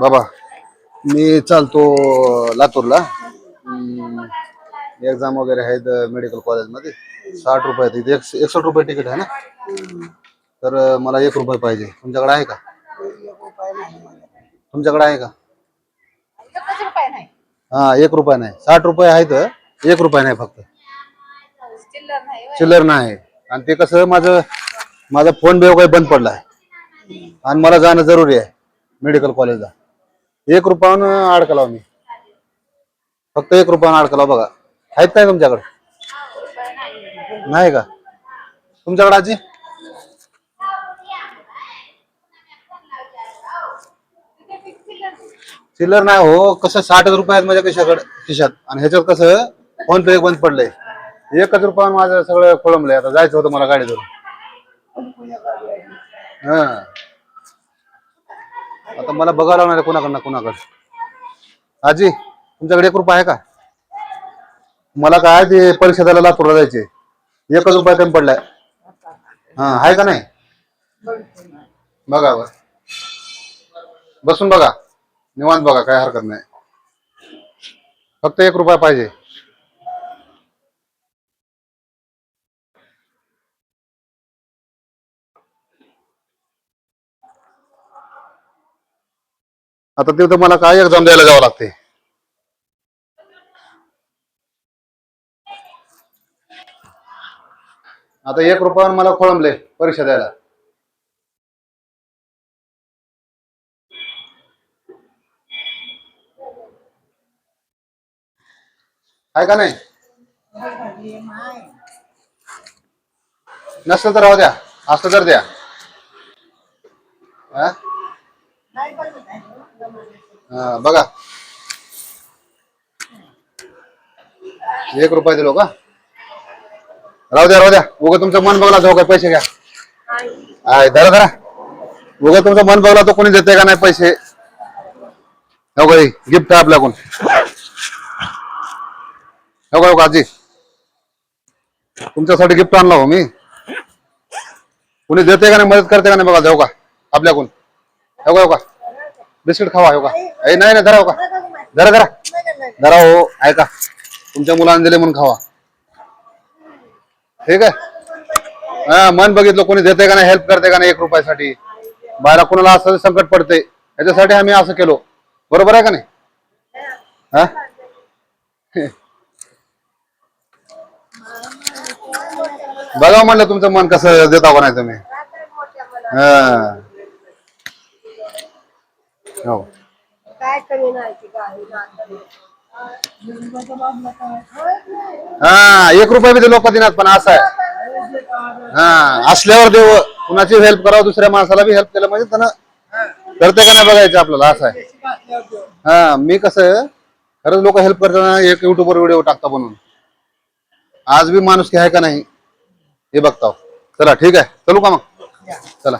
बाबा मी चालतो लातूरला. एक्झाम वगैरे आहेत मेडिकल कॉलेजमध्ये साठ रुपये तिथे एकसष्ट रुपये तिकीट आहे ना? तर मला एक रुपये पाहिजे. तुमच्याकडे आहे का? तुमच्याकडे आहे का? रुपये नाही. हा एक रुपया नाही. साठ रुपये आहेत. एक रुपया नाही फक्त. चिल्लर नाही चिल्लर नाही. आणि ते कसं माझं माझा फोन पे काही बंद पडला आहे आणि मला जाणं जरुरी आहे मेडिकल कॉलेजला एक रुपयानं अडकला मी. फक्त एक रुपयानं अडकला बघा. आहेत काय तुमच्याकडे? नाही का? तुमच्याकडे आजी? चिल्लर नाही हो कसं साठ रुपये आहेत माझ्या कशाकडे खिशात. आणि ह्याच्यात कसं फोन पे बंद पडलंय. एकच रुपया माझं सगळं खोळंबलंय. आता जायचं होतं मला गाडी धरून. हा. आता मला बघावं लागणार आहे कोणाकडनं कोणाकडं. आजी तुमच्याकडे एक रुपया आहे का? मला काय ते परीक्षा द्यायला लातूरला जायचे एकच रुपया कमी पडलाय. हा आहे का नाही? बघा बघा बसून बघा. निवांत बघा काय हरकत नाही. फक्त एक रुपया पाहिजे. आता तिथं मला काय एक्झाम द्यायला जावं लागते? आता एक रुपयावर मला खोळंबले परीक्षा द्यायला. आहे का नाही? नसलं तर राहू द्या. असलं तर द्या. हा? बघा. एक रुपया दिलो का राहू द्या राहू द्या. उगा तुमचं मन बघला जाऊ काय पैसे घ्या. आहे धरा धरा. उगा तुमचं मन बघला तो कोणी देते का नाही पैसे? हो गिफ्ट आहे आपल्याकडून. हो का हो आजी. तुमच्यासाठी गिफ्ट आणला हो मी. कुणी देते का नाही मदत करते का नाही बघा जाऊ का. आपल्याकडून. हो का हो का बिस्किट खावा हो का. ए नाही नाही धरा हो का. धरा धरा. धरा हो ऐका तुमच्या मुलांनी दिले म्हणून खावा. ठीक आहे? हा मन बघितलं कोणी देते का नाही हेल्प करते का नाही एक रुपयासाठी. बाहेर कोणाला असं संकट पडते याच्यासाठी आम्ही असं केलो. बरोबर आहे का नाही? हा? बघा म्हणलं तुमचं मन कसं देता का नाही तुम्ही? हा. हो. हा एक रुपया बी ते लोक देणार पण असं आहे. हा असल्यावर देव कुणाची हेल्प करावं दुसऱ्या माणसाला बी हेल्प केलं म्हणजे त्यानं करते का नाही बघायचं आपल्याला असं आहे. हा मी कसं खरंच लोक हेल्प करताना एक युट्यूबवर व्हिडिओ टाकता बनवून. आज बी माणूस आहे का नाही? हे बघता चला ठीक आहे. चलू का मग? चला.